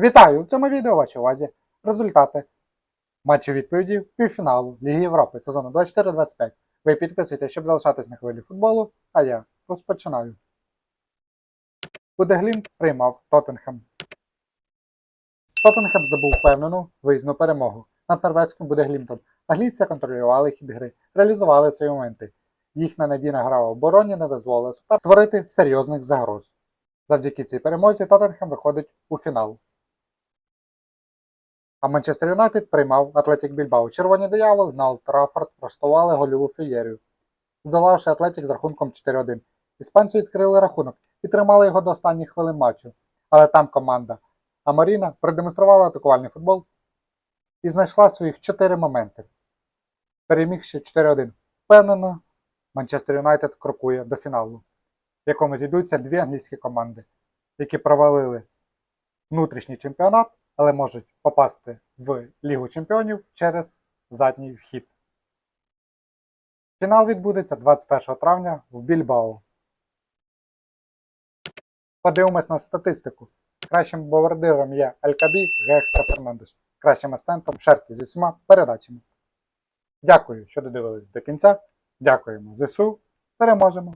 Вітаю! В цьому відео вашій увазі результати матчів відповіді півфіналу Ліги Європи сезону 24-25. Ви підписуйтесь, щоб залишатись на хвилі футболу, а я розпочинаю. Будеглін приймав Тоттенхем. Тоттенхем здобув впевнену виїзну перемогу над норвезьким Будеглімтом. Англійці контролювали хід гри, реалізували свої моменти. Їхня надійна гра в обороні не дозволила створити серйозних загроз. Завдяки цій перемозі Тоттенхем виходить у фінал. А Манчестер Юнайтед приймав Атлетік Більбао. Червоні дияволи на Олд Траффорд влаштували гольову феєрію, здолавши Атлетік з рахунком 4-1. Іспанці відкрили рахунок і тримали його до останніх хвилин матчу. Але там команда Амаріна продемонструвала атакувальний футбол і знайшла своїх 4 моменти, перемігши 4-1. Впевнено, Манчестер Юнайтед крокує до фіналу, в якому зійдуться дві англійські команди, які провалили внутрішній чемпіонат, але можуть попасти в Лігу Чемпіонів через задній вхід. Фінал відбудеться 21 травня в Більбао. Подивимось на статистику. Кращим бомбардиром є Алькабі, Гех та Фернандеш. Кращим асистентом Шерфі зі всіма передачами. Дякую, що додивились до кінця. Дякуємо ЗСУ. Переможемо!